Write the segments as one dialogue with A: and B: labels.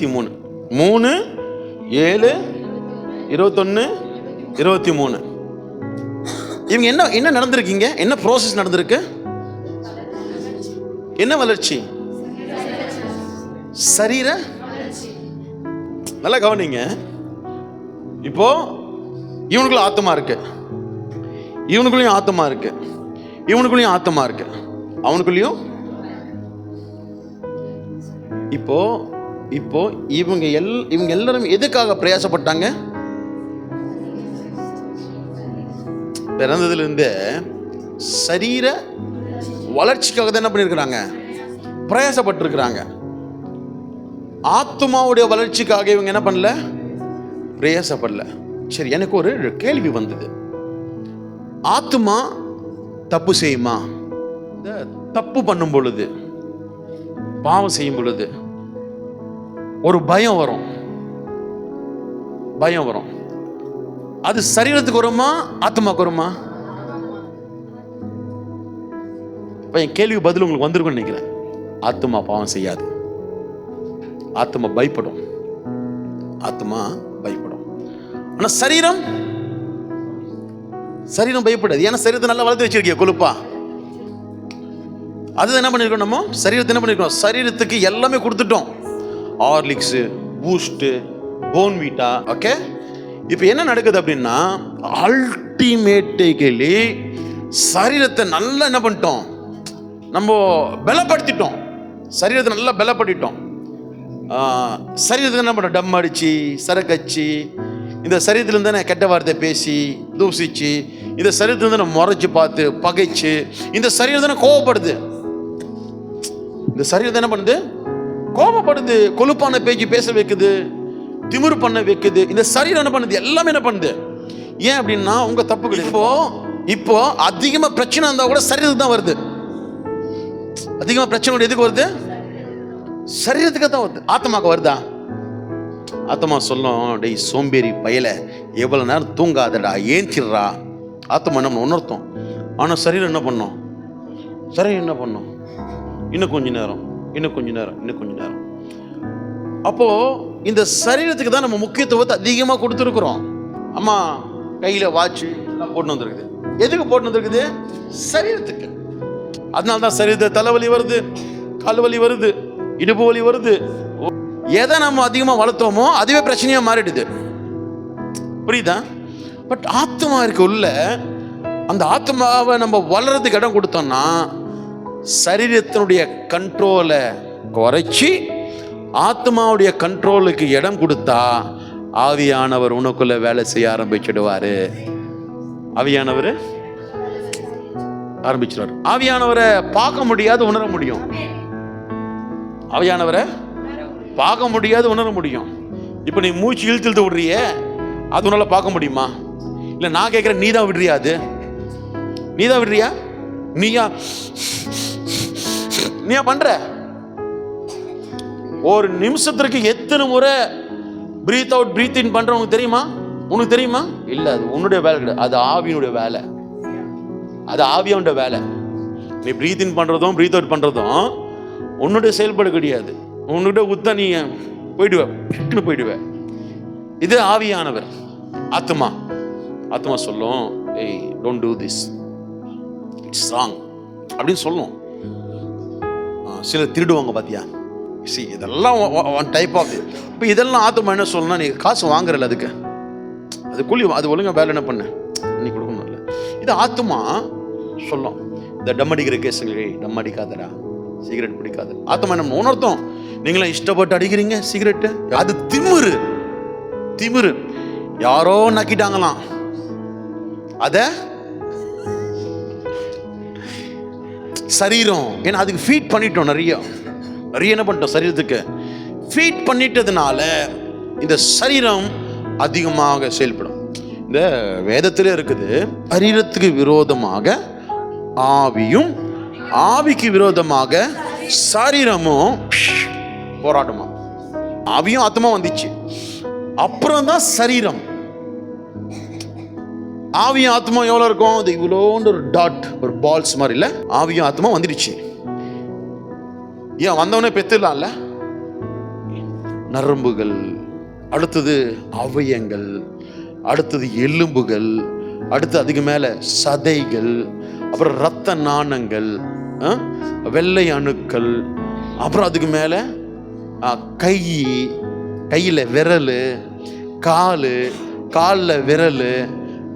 A: இருபத்தி மூணு மூணு ஏழு இருபத்தொன்னு இருபத்தி மூணு இவங்க என்ன என்ன நடந்திருக்கீங்க என்ன ப்ராசஸ் நடந்திருக்கு என்ன வளர்ச்சி சரீர நல்லா கவனிங்க இப்போ இவனுக்குள்ள ஆத்தமா இருக்கு இவனுக்குள்ளயும் ஆத்தமா இருக்கு இவனுக்குள்ளயும் ஆத்தமா இருக்கு அவனுக்குள்ளயும் இப்போ இப்போ இவங்க எல் இவங்க எல்லாரும் எதுக்காக பிரயாசப்பட்டாங்க பிறந்ததுலேருந்தே சரீர வளர்ச்சிக்காக தான் என்ன பண்ணியிருக்கிறாங்க பிரயாசப்பட்டிருக்கிறாங்க ஆத்மாவுடைய வளர்ச்சிக்காக இவங்க என்ன பண்ணல பிரயாசப்படல சரி எனக்கு ஒரு கேள்வி வந்தது ஆத்மா தப்பு செய்யுமா தப்பு பண்ணும் பொழுது பாவம் செய்யும் பொழுது ஒரு பயம் வரும் பயம் வரும் அது சரீரத்துக்கு வருமா ஆத்மாக்கு வருமா என் கேள்வி பதில் உங்களுக்கு வந்திருக்கும்னு நினைக்கிறேன் ஆத்மா பாவம் செய்யாது ஆத்மா பயப்படும் ஆத்மா பயப்படும் ஆனால் சரீரம் சரீரம் பயப்படாது ஏன்னா சரீரத்தை நல்லா வளர்த்து வச்சிருக்கிய கொழுப்பா அது என்ன பண்ணிருக்கோம் நம்ம சரீரத்தை என்ன பண்ணிருக்கோம் சரீரத்துக்கு எல்லாமே கொடுத்துட்டோம் ஹார்லிக்ஸு பூஸ்ட்டு போன்வீட்டா ஓகே இப்போ என்ன நடக்குது அப்படின்னா அல்டிமேட்டிகலி சரீரத்தை நல்லா என்ன பண்ணிட்டோம் நம்ம பலப்படுத்திட்டோம் சரீரத்தை நல்லா பலப்படுத்திட்டோம் சரீரத்துக்கு என்ன பண்ணோம் டம் அடித்து சரக்கச்சு இந்த சரீரத்துலேருந்து நான் கெட்ட வார்த்தை பேசி தூசிச்சு இந்த சரீரத்துலேருந்து நான் முறைச்சி பார்த்து பகைச்சு இந்த சரீரத்தை கோவப்படுது இந்த சரீரத்தை என்ன பண்ணுது கோபப்படுது கொழுப்பான பேச்சு பேச வைக்குது திமிரு பண்ண வைக்குது இந்த சரீரம் என்ன பண்ணுது எல்லாமே என்ன பண்ணுது ஏன் அப்படின்னா உங்க தப்பு கிடையாது இப்போ இப்போ அதிகமா பிரச்சனை இருந்தா கூட சரீரத்துக்கு தான் வருது அதிகமா பிரச்சனை எதுக்கு வருது சரீரத்துக்கு தான் வருது ஆத்மாக்கு வருதா ஆத்மா சொல்லும் டேய் சோம்பேறி பயல எவ்வளோ நேரம் தூங்காதடா ஏஞ்சிடுறா ஆத்மா நம்ம உணர்த்தோம் ஆனால் சரீரம் என்ன பண்ணும் சரீரம் என்ன பண்ணும் இன்னும் கொஞ்ச நேரம் இன்னும் கொஞ்ச நேரம் இன்னும் கொஞ்ச நேரம் அப்போது இந்த சரீரத்துக்கு தான் நம்ம முக்கியத்துவத்தை அதிகமாக கொடுத்துருக்குறோம் அம்மா கையில் வாட்சு எல்லாம் போட்டு வந்துருக்குது எதுக்கு போட்டு வந்துருக்குது சரீரத்துக்கு அதனால தான் சரீரத்தை தலைவலி வருது கால் வலி வருது இடுப்பு வலி வருது எதை நம்ம அதிகமாக வளர்த்தோமோ அதுவே பிரச்சனையாக மாறிடுது புரியுதா பட் ஆத்மா இருக்க உள்ள அந்த ஆத்மாவை நம்ம வளர்றதுக்கு இடம் கொடுத்தோம்னா சரீரத்தினுடைய கண்ட்ரோலை குறைச்சி ஆத்மாவுடைய கண்ட்ரோலுக்கு இடம் கொடுத்தா ஆவியானவர் உனக்குள்ள வேலை செய்ய ஆரம்பிச்சிடுவார் ஆவியானவர் ஆரம்பிச்சிடுவார் ஆவியானவரை பார்க்க முடியாது உணர முடியும் ஆவியானவரை பார்க்க முடியாது உணர முடியும் இப்போ நீ மூச்சு இழுத்து இழுத்து விடுறிய அது உன்னால் பார்க்க முடியுமா இல்லை நான் கேட்குறேன் நீ தான் விடுறியா அது நீ தான் விடுறியா நீயா நீயா பண்ற ஒரு நிமிஷத்திற்கு எத்தனை முறை பிரீத் அவுட் பிரீத் இன் பண்ற உனக்கு தெரியுமா உனக்கு தெரியுமா இல்ல அது உன்னுடைய வேலை கிடையாது அது ஆவியினுடைய வேலை அது ஆவியோட வேலை நீ பிரீத் இன் பண்றதும் பிரீத் அவுட் பண்றதும் உன்னுடைய செயல்பாடு கிடையாது உன்னுடைய உத்த நீ போயிடுவேன் போயிடுவேன் இது ஆவியானவர் ஆத்மா ஆத்மா சொல்லும் ஏய் don't do this it's wrong அப்படின்னு சொல்லணும் சில திருடுவாங்க பார்த்தியா சி இதெல்லாம் ஒன் டைப் ஆஃப் இப்போ இதெல்லாம் ஆத்மா என்ன சொல்லணும் நீங்கள் காசு வாங்குறல அதுக்கு அது கூலி அது ஒழுங்காக வேலை என்ன பண்ண நீ கொடுக்கணும் இல்லை இது ஆத்துமா சொல்லும் இந்த டம் அடிக்கிற கேஸுங்களே டம் அடிக்காதடா சிகரெட் பிடிக்காது ஆத்தமா என்ன உணர்த்தோம் நீங்களாம் இஷ்டப்பட்டு அடிக்கிறீங்க சிகரெட்டு அது திமிரு திமிரு யாரோ நக்கிட்டாங்களாம் அதை சரீரம் ஏன்னா அதுக்கு ஃபீட் பண்ணிட்டோம் நிறைய நிறைய என்ன பண்ணிட்டோம் சரீரத்துக்கு ஃபீட் பண்ணிட்டதுனால இந்த சரீரம் அதிகமாக செயல்படும் இந்த வேதத்திலே இருக்குது சரீரத்துக்கு விரோதமாக ஆவியும் ஆவிக்கு விரோதமாக சரீரமும் போராட்டமா ஆவியும் ஆத்மா வந்துச்சு அப்புறம் தான் சரீரம் ஆவியும் ஆத்மா எவ்வளோ இருக்கும் அது இவ்வளோன்னு ஒரு டாட் ஒரு பால்ஸ் மாதிரி இல்லை ஆவியும் ஆத்மா வந்துடுச்சு ஏன் வந்தவனே பெத்துடலாம்ல நரம்புகள் அடுத்தது அவயங்கள் அடுத்தது எலும்புகள் அடுத்து அதுக்கு மேலே சதைகள் அப்புறம் ரத்த நாணங்கள் வெள்ளை அணுக்கள் அப்புறம் அதுக்கு மேலே கை கையில் விரல் கால் காலில் விரல்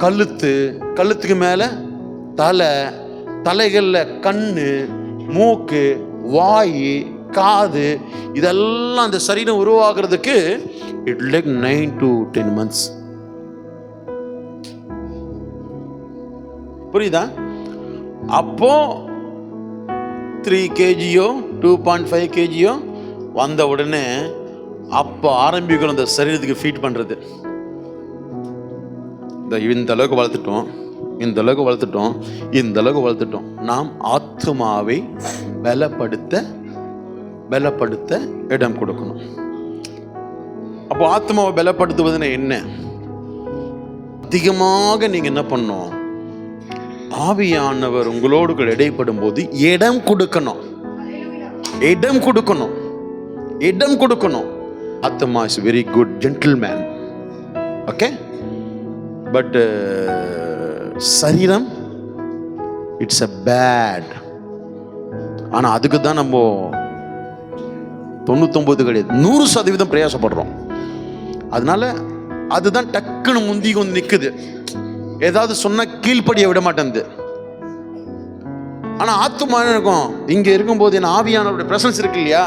A: கழுத்து கழுத்துக்கு மேலே தலை தலைகளில் கண் மூக்கு வாய் காது இதெல்லாம் அந்த சரீரம் உருவாகிறதுக்கு it like nine to ten months புரியுதா அப்போ த்ரீ கேஜியோ டூ பாயிண்ட் ஃபைவ் கேஜியோ வந்த உடனே அப்போ ஆரம்பிக்கணும் அந்த சரீரத்துக்கு ஃபீட் பண்ணுறது இந்த இந்த அளவுக்கு வளர்த்துட்டோம் இந்த அளவுக்கு வளர்த்துட்டோம் இந்த அளவுக்கு வளர்த்துட்டோம் நாம் ஆத்மாவை பலப்படுத்த பலப்படுத்த இடம் கொடுக்கணும் அப்போ ஆத்மாவை பலப்படுத்துவதுன்னு என்ன அதிகமாக நீங்கள் என்ன பண்ணணும் ஆவியானவர் உங்களோடு இடைப்படும் போது இடம் கொடுக்கணும் இடம் கொடுக்கணும் இடம் கொடுக்கணும் ஆத்மா is very good gentleman okay but uh, சரீரம் இட்ஸ் அ பேட் ஆனால் அதுக்கு தான் நம்ம தொண்ணூத்தொம்பது கிடையாது நூறு சதவீதம் பிரயாசப்படுறோம் அதனால அதுதான் டக்குன்னு முந்தி கொண்டு நிற்குது ஏதாவது சொன்னால் கீழ்ப்படிய விட மாட்டேன்து ஆனால் ஆத்துமான இருக்கும் இங்கே இருக்கும்போது என் ஆவியானவருடைய பிரசன்ஸ் இருக்கு இல்லையா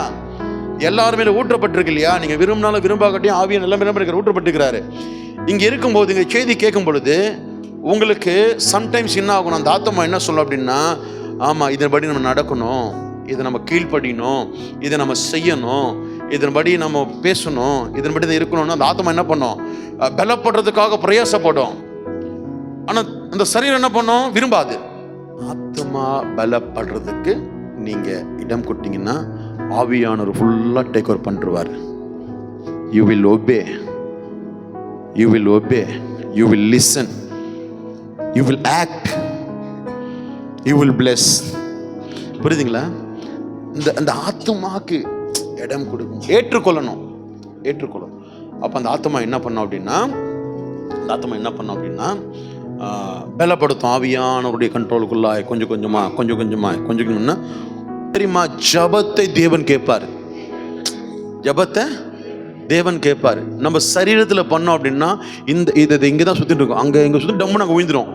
A: எல்லாருமே ஊற்றப்பட்டிருக்கு இல்லையா நீங்கள் விரும்பினாலும் விரும்பாகட்டியும் ஆவியான எல்லாமே இருக்கிற ஊற்றப்பட்டுக்கிறாரு இங்கே இருக்கும்போது இங்கே செய்தி கேட்கும் பொழுது உங்களுக்கு சம்டைம்ஸ் என்ன ஆகணும் அந்த ஆத்தம்மா என்ன சொல்லும் அப்படின்னா ஆமாம் இதன்படி நம்ம நடக்கணும் இதை நம்ம கீழ்ப்படியணும் இதை நம்ம செய்யணும் இதன்படி நம்ம பேசணும் இதன்படி தான் இருக்கணும்னு அந்த ஆத்தம்மா என்ன பண்ணோம் பலப்படுறதுக்காக பிரயாசப்படும் ஆனால் அந்த சரீரம் என்ன பண்ணும் விரும்பாது ஆத்தமா பலப்படுறதுக்கு நீங்கள் இடம் கொட்டிங்கன்னா ஆவியானவர் ஃபுல்லாக டேக் ஓவர் பண்ணுருவார் you will obey you will obey you will listen you will act you will bless புரியுதுங்களா இந்த அந்த ஆத்துமாக்கு இடம் கொடுக்கும் ஏற்றுக்கொள்ளணும் ஏற்றுக்கொள்ளணும் அப்போ அந்த ஆத்மா என்ன பண்ணோம் அப்படின்னா அந்த ஆத்மா என்ன பண்ணோம் அப்படின்னா பலப்படுத்தும் ஆவியானவருடைய கண்ட்ரோலுக்குள்ளாய் கொஞ்சம் கொஞ்சமா கொஞ்சம் கொஞ்சமா கொஞ்சம் கொஞ்சம்னா தெரியுமா ஜபத்தை தேவன் கேட்பார் ஜபத்தை தேவன் கேட்பார் நம்ம சரீரத்தில் பண்ணோம் அப்படின்னா இந்த இது இங்கே தான் சுற்றிட்டு இருக்கோம் அங்கே இங்கே சுற்றி டம்மு நாங்கள் உயிந்துடும்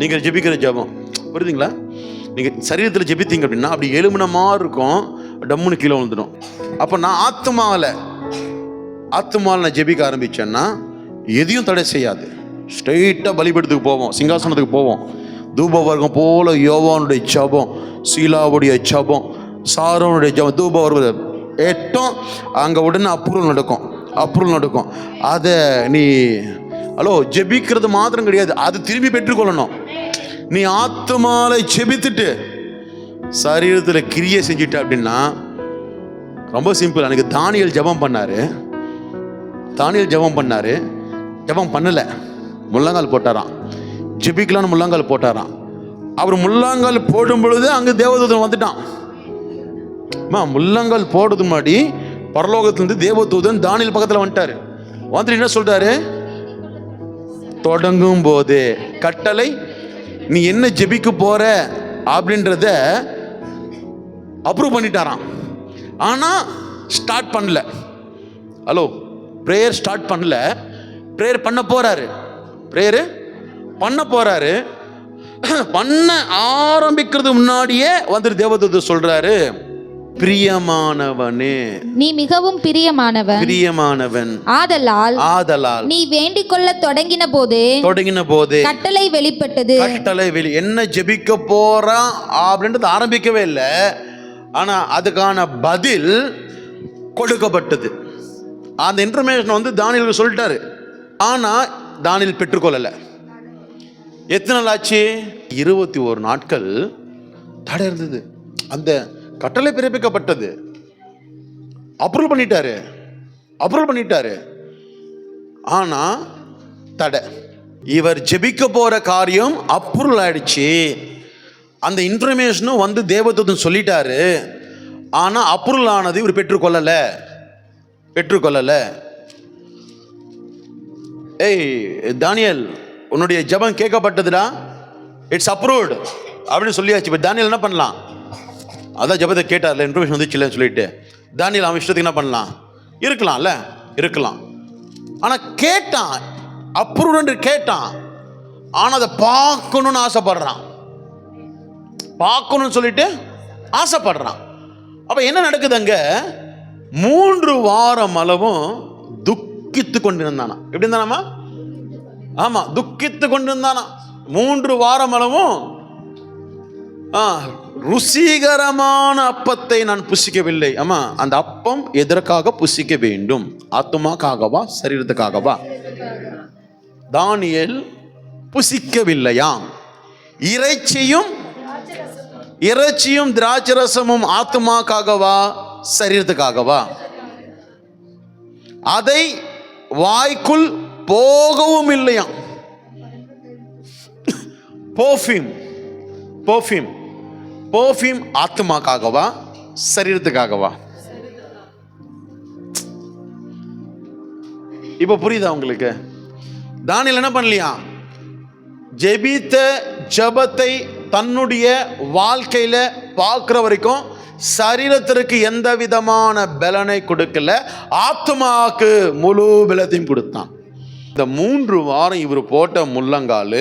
A: நீங்கள் ஜெபிக்கிற ஜபம் புரியுதுங்களா நீங்கள் சரீரத்தில் ஜெபித்தீங்க அப்படின்னா அப்படி எலுமினமாக இருக்கும் டம்முன்னு கீழே விழுந்துடும் அப்போ நான் ஆத்மாவில் ஆத்மாவில் நான் ஜெபிக்க ஆரம்பித்தேன்னா எதையும் தடை செய்யாது ஸ்ட்ரெயிட்டாக பலிபடுத்துக்கு போவோம் சிங்காசனத்துக்கு போவோம் வர்க்கம் போல யோவானுடைய ஜபம் சீலாவுடைய ஜபம் சாரோனுடைய ஜபம் வர்க்கம் எட்டும் அங்கே உடனே அப்ரூவல் நடக்கும் அப்ரூவல் நடக்கும் அதை நீ ஹலோ ஜெபிக்கிறது மாத்திரம் கிடையாது அதை திரும்பி பெற்றுக்கொள்ளணும் நீ ஆத்மாலை ஜெபித்துட்டு சரீரத்தில் கிரியை செஞ்சுட்ட அப்படின்னா ரொம்ப சிம்பிள் எனக்கு தானியல் ஜபம் பண்ணார் தானியல் ஜபம் பண்ணார் ஜபம் பண்ணலை முள்ளங்கால் போட்டாராம் ஜெபிக்கலான்னு முள்ளங்கால் போட்டாராம் அவர் முள்ளாங்கால் போடும் பொழுது அங்கே தேவதூதன் வந்துட்டான் மா முள்ளங்கால் போடுறது முன்னாடி பரலோகத்திலிருந்து தேவதூதன் தானியல் பக்கத்தில் வந்துட்டாரு வந்துட்டு என்ன சொல்றாரு தொடங்கும் போது கட்டளை நீ என்ன ஜெபிக்க போற அப்படின்றத அப்ரூவ் பண்ணிட்டாராம் ஆனால் ஸ்டார்ட் பண்ணல ஹலோ ப்ரேயர் ஸ்டார்ட் பண்ணல ப்ரேயர் பண்ண போறாரு ப்ரேயரு பண்ண போறாரு பண்ண ஆரம்பிக்கிறது முன்னாடியே வந்துட்டு தேவதூதர் சொல்றாரு பிரியமானவனே
B: நீ மிகவும் பிரியமானவன்
A: பிரியமானவன் ஆதலால் ஆதலால்
B: நீ வேண்டிக் கொள்ள தொடங்கின போது
A: தொடங்கின போது
B: கட்டளை வெளிப்பட்டது
A: கட்டளை வெளி என்ன ஜெபிக்க போறான் அப்படின்றது ஆரம்பிக்கவே இல்லை ஆனா அதுக்கான பதில் கொடுக்கப்பட்டது அந்த இன்ஃபர்மேஷன் வந்து தானியல் சொல்லிட்டாரு ஆனா தானியல் பெற்றுக்கொள்ளலை எத்தனை நாள் ஆச்சு இருபத்தி ஒரு நாட்கள் தடை இருந்தது அந்த கட்டளை பிறப்பிக்கப்பட்டது அப்ரூவ் பண்ணிட்டாரு அப்ரூவ் பண்ணிட்டாரு ஆனால் தடை இவர் ஜெபிக்க போகிற காரியம் அப்ரூவல் ஆயிடுச்சு அந்த இன்ஃபர்மேஷனும் வந்து தேவதூதன் சொல்லிட்டாரு ஆனால் அப்ரூவல் ஆனது இவர் பெற்றுக்கொள்ளலை பெற்றுக்கொள்ளலை ஏய் தானியல் உன்னுடைய ஜபம் கேட்கப்பட்டதுடா இட்ஸ் அப்ரூவ்டு அப்படின்னு சொல்லியாச்சு இப்போ தானியல் என்ன பண்ணலாம் அதான் ஜபத்தை கேட்டார்ல இன்ஃபர்மேஷன் இல்லைன்னு சொல்லிட்டு தானியில் அவன் இஷ்டத்துக்கு என்ன பண்ணலாம் இருக்கலாம்ல இருக்கலாம் ஆனால் கேட்டான் அப்ரூவ்டு கேட்டான் ஆனால் அதை பார்க்கணும்னு ஆசைப்படுறான் பார்க்கணும்னு சொல்லிட்டு ஆசைப்படுறான் அப்போ என்ன நடக்குது அங்கே மூன்று வாரம் அளவும் துக்கித்து கொண்டு இருந்தானா எப்படி இருந்தானாமா ஆமாம் துக்கித்து கொண்டு இருந்தானா மூன்று வாரம் அளவும் ருசிகரமான அப்பத்தை நான் புசிக்கவில்லை ஆமா அந்த அப்பம் எதற்காக புசிக்க வேண்டும் ஆத்மாக்காகவா சரீரத்துக்காகவா தானியல் புசிக்கவில்லையாம் இறைச்சியும் இறைச்சியும் திராட்சரசமும் ஆத்மாக்காகவா சரீரத்துக்காகவா அதை வாய்க்குள் போகவும் இல்லையாம் பர்ஃப்யூம் பர்ஃப்யூம் பர்ஃப்யூம் ஆத்மாக்காகவா சரீரத்துக்காகவா இப்போ புரியுதா உங்களுக்கு தானியில் என்ன பண்ணலையா ஜெபித்த ஜபத்தை தன்னுடைய வாழ்க்கையில் பார்க்குற வரைக்கும் சரீரத்திற்கு எந்த விதமான பலனை கொடுக்கல ஆத்மாவுக்கு முழு பலத்தையும் கொடுத்தான் இந்த மூன்று வாரம் இவர் போட்ட முள்ளங்கால்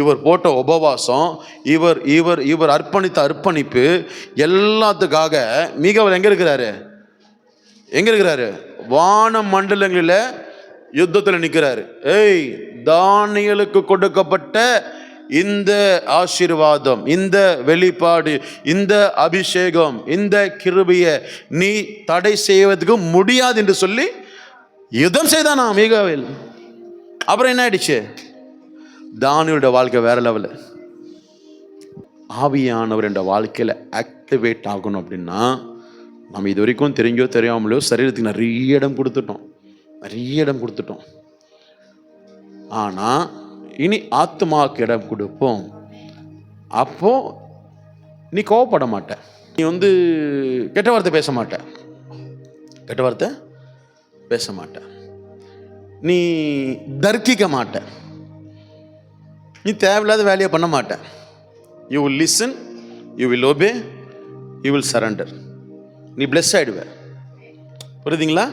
A: இவர் போட்ட உபவாசம் இவர் இவர் இவர் அர்ப்பணித்த அர்ப்பணிப்பு எல்லாத்துக்காக மிக அவர் எங்கே இருக்கிறாரு எங்கே இருக்கிறாரு வான மண்டலங்களில் யுத்தத்தில் நிற்கிறாரு ஏய் தானியலுக்கு கொடுக்கப்பட்ட இந்த ஆசீர்வாதம் இந்த வெளிப்பாடு இந்த அபிஷேகம் இந்த கிருபியை நீ தடை செய்வதற்கு முடியாது என்று சொல்லி யுத்தம் செய்தான் நான் மிகவில் அப்புறம் என்ன ஆயிடுச்சு தானியோட வாழ்க்கை வேற லெவலு ஆவியானவர் என்ற வாழ்க்கையில் ஆக்டிவேட் ஆகணும் அப்படின்னா நம்ம இது வரைக்கும் தெரிஞ்சோ தெரியாமலையோ சரீரத்துக்கு நிறைய இடம் கொடுத்துட்டோம் நிறைய இடம் கொடுத்துட்டோம் ஆனால் இனி ஆத்மாவுக்கு இடம் கொடுப்போம் அப்போது நீ கோவப்பட மாட்ட நீ வந்து கெட்ட வார்த்தை பேச மாட்ட கெட்ட வார்த்தை பேச மாட்டேன் நீ தர்க்கிக்க மாட்ட நீ தேவையில்லாத வேலையை பண்ண மாட்ட you will listen you will obey you will surrender நீ பிளெஸ் ஆகிடுவே புரியுதுங்களா